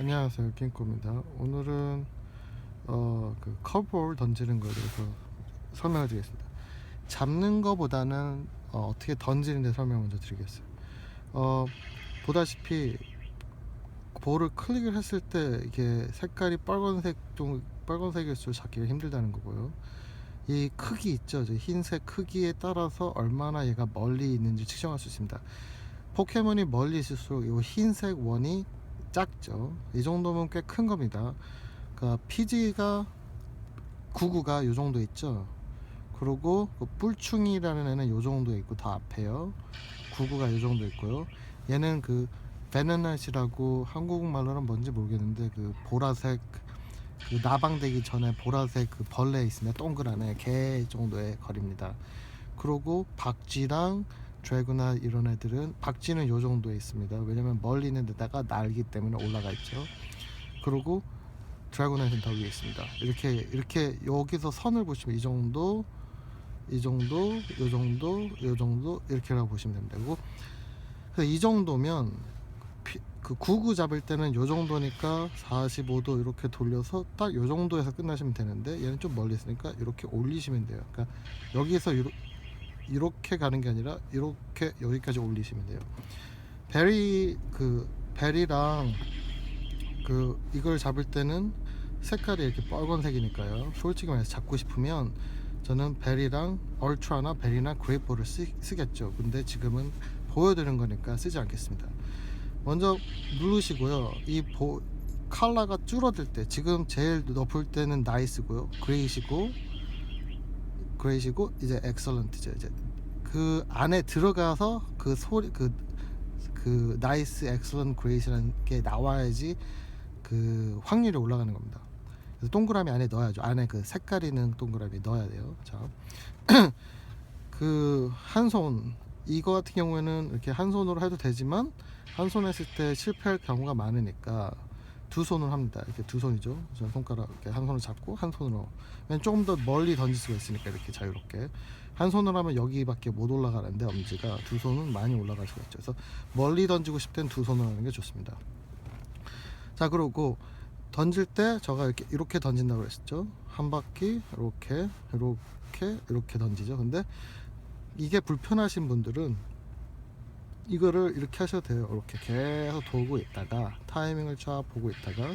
안녕하세요. 킹코입니다. 오늘은 어, 그 커브볼 던지는 거에 대해서 설명을 드리겠습니다. 잡는 거보다는 어, 떻게 던지는 데 설명 먼저 드리겠어요 어, 보다시피 볼을 클릭을 했을 때 이게 색깔이 빨간색 좀 빨간색일수록 잡기가 힘들다는 거고요. 이 크기 있죠? 저 흰색 크기에 따라서 얼마나 얘가 멀리 있는지 측정할 수 있습니다. 포켓몬이 멀리 있을수록 이 흰색 원이 작죠. 이 정도면 꽤 큰 겁니다. 그러니까 피지가 구구가 이 정도 있죠. 그리고 그 뿔충이라는 애는 이 정도 있고 다 앞에요. 구구가 이 정도 있고요. 얘는 그 베너낫이라고 한국말로는 뭔지 모르겠는데 그 보라색 그 나방되기 전에 보라색 그 벌레 있습니다. 동그란 애, 개 정도의 거리입니다. 그리고 박쥐랑 드래그나 이런 애들은 박쥐는 요 정도에 있습니다. 왜냐면 멀리 있는 데다가 날기 때문에 올라가 있죠. 그리고 드래곤에는 더 위에 있습니다. 이렇게 이렇게 여기서 선을 보시면 이 정도, 이 정도, 요 정도, 요 정도 이렇게라고 보시면 그래서 이 정도면 피- 그 구구 잡을 때는 요 정도니까 45도 이렇게 돌려서 딱요 정도에서 끝나시면 되는데 얘는 좀 멀리 있으니까 이렇게 올리시면 돼요. 그러니까 여기서 이렇게 이렇게 가는 게 아니라 이렇게 여기까지 올리시면 돼요. 베리 그 베리랑 그 이걸 잡을 때는 색깔이 이렇게 빨간색이니까요. 솔직히 말해서 잡고 싶으면 저는 베리랑 얼트라나 베리나 그레이프를 쓰, 쓰겠죠. 근데 지금은 보여드리는 거니까 쓰지 않겠습니다. 먼저 누르시고요. 이 보, 컬러가 줄어들 때 지금 제일 높을 때는 나이스고요. 그레이시고 그레이시고 이제 엑설런트죠. 이제 그 안에 들어가서 그 소리 그 그 나이스 엑설런 그레이시라는 게 나와야지 그 확률이 올라가는 겁니다. 그래서 동그라미 안에 넣어야죠. 안에 그 색깔 있는 동그라미 넣어야 돼요. 자, 그 한 손 이거 같은 경우에는 이렇게 한 손으로 해도 되지만 한 손 했을 때 실패할 경우가 많으니까 두 손을 합니다. 이렇게 두 손이죠. 저 손가락 이렇게 한 손을 잡고 한 손으로. 조금 더 멀리 던질 수가 있으니까 이렇게 자유롭게. 한 손으로 하면 여기밖에 못 올라가는데 엄지가 두 손은 많이 올라갈 수가 있죠. 그래서 멀리 던지고 싶을 땐두 손으로 하는 게 좋습니다. 자 그리고 던질 때 제가 이렇게 이렇게 던진다고 그랬죠. 한 바퀴 이렇게 이렇게 이렇게 던지죠. 근데 이게 불편하신 분들은 이거를 이렇게 하셔도 돼요. 이렇게 계속 돌고 있다가 타이밍을 쫙 보고 있다가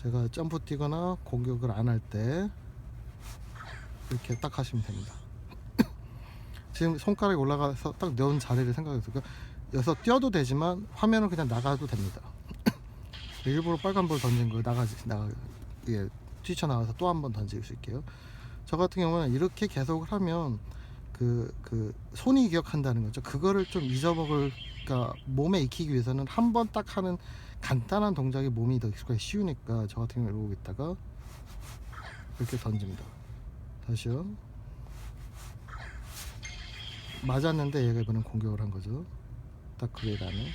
제가 점프 뛰거나 공격을 안 할 때 이렇게 딱 하시면 됩니다. 지금 손가락이 올라가서 딱 넣은 자리를 생각해서 그 여기서 뛰어도 되지만 화면은 그냥 나가도 됩니다. 일부러 빨간 볼 던진 거 나가지 나가 예 뛰쳐나가서 또 한 번 던질 수 있게요. 저 같은 경우는 이렇게 계속을 하면 그, 그 손이 기억한다는 거죠. 그거를 좀 잊어먹을, 그러니까 몸에 익히기 위해서는 한 번 딱 하는 간단한 동작이 몸이 더 익숙하기 쉬우니까 저 같은 경우 이러고 있다가 이렇게 던집니다. 다시요. 맞았는데 얘가 이번엔 공격을 한 거죠. 딱 그게 다네.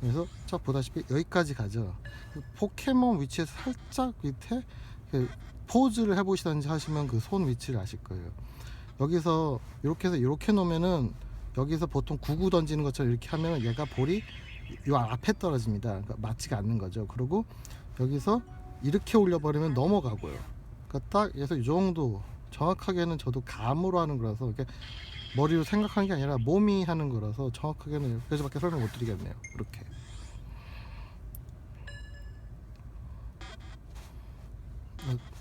그래서 쫙 보다시피 여기까지 가죠. 포켓몬 위치에서 살짝 밑에 그 포즈를 해보시던지 하시면 그 손 위치를 아실 거예요. 여기서 이렇게 해서 이렇게 놓으면은 여기서 보통 구구 던지는 것처럼 이렇게 하면은 얘가 볼이 요 앞에 떨어집니다. 그러니까 맞지가 않는 거죠. 그리고 여기서 이렇게 올려버리면 넘어가고요. 그러니까 딱 그래서 이 정도 정확하게는 저도 감으로 하는 거라서 이렇게 머리로 생각하는 게 아니라 몸이 하는 거라서 정확하게는 여기까지밖에 설명 못 드리겠네요. 이렇게.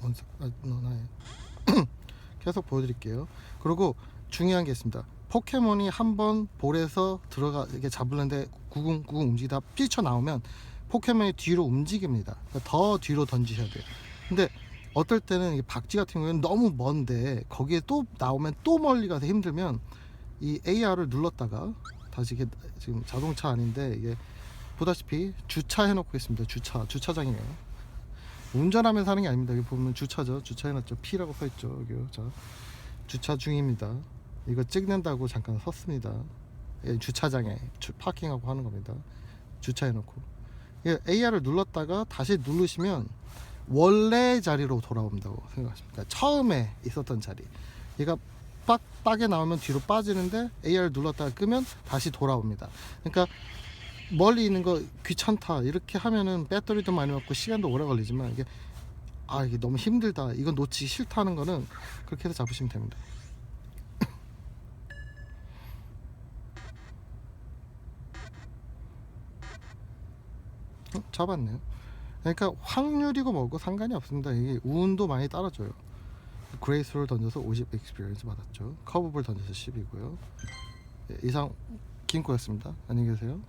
원석, 아, 너나요. 계속 보여드릴게요. 그리고 중요한 게 있습니다. 포켓몬이 한 번 볼에서 들어가 이렇게 잡으려는데 구궁구궁 움직이다 삐쳐 나오면 포켓몬이 뒤로 움직입니다. 그러니까 더 뒤로 던지셔야 돼요. 근데 어떨 때는 이 박쥐 같은 경우에는 너무 먼데 거기에 또 나오면 또 멀리 가서 힘들면 이 AR을 눌렀다가 다시 이게 지금 자동차 아닌데 이게 보다시피 주차해 놓고 있습니다. 주차 주차장이에요. 운전하면서 하는 게 아닙니다. 여기 보면 주차죠. 주차해놨죠. P라고 써있죠. 여기요. 자, 주차 중입니다. 이거 찍는다고 잠깐 섰습니다. 예, 주차장에 주, 파킹하고 하는 겁니다. 주차해놓고 예, AR을 눌렀다가 다시 누르시면 원래 자리로 돌아온다고 생각하십니까? 처음에 있었던 자리. 얘가 빡 빡에 나오면 뒤로 빠지는데 AR 눌렀다가 끄면 다시 돌아옵니다. 그러니까 멀리 있는 거 귀찮다 이렇게 하면은 배터리도 많이 먹고 시간도 오래 걸리지만 이게 아 이게 너무 힘들다 이건 놓치기 싫다는 거는 그렇게 해서 잡으시면 됩니다. 어, 잡았네요. 그러니까 확률이고 뭐고 상관이 없습니다. 이게 운도 많이 따라줘요. 그레이스를 던져서 50 익스피리언스 받았죠. 커브볼 던져서 10이고요. 예, 이상 김코였습니다. 안녕히 계세요.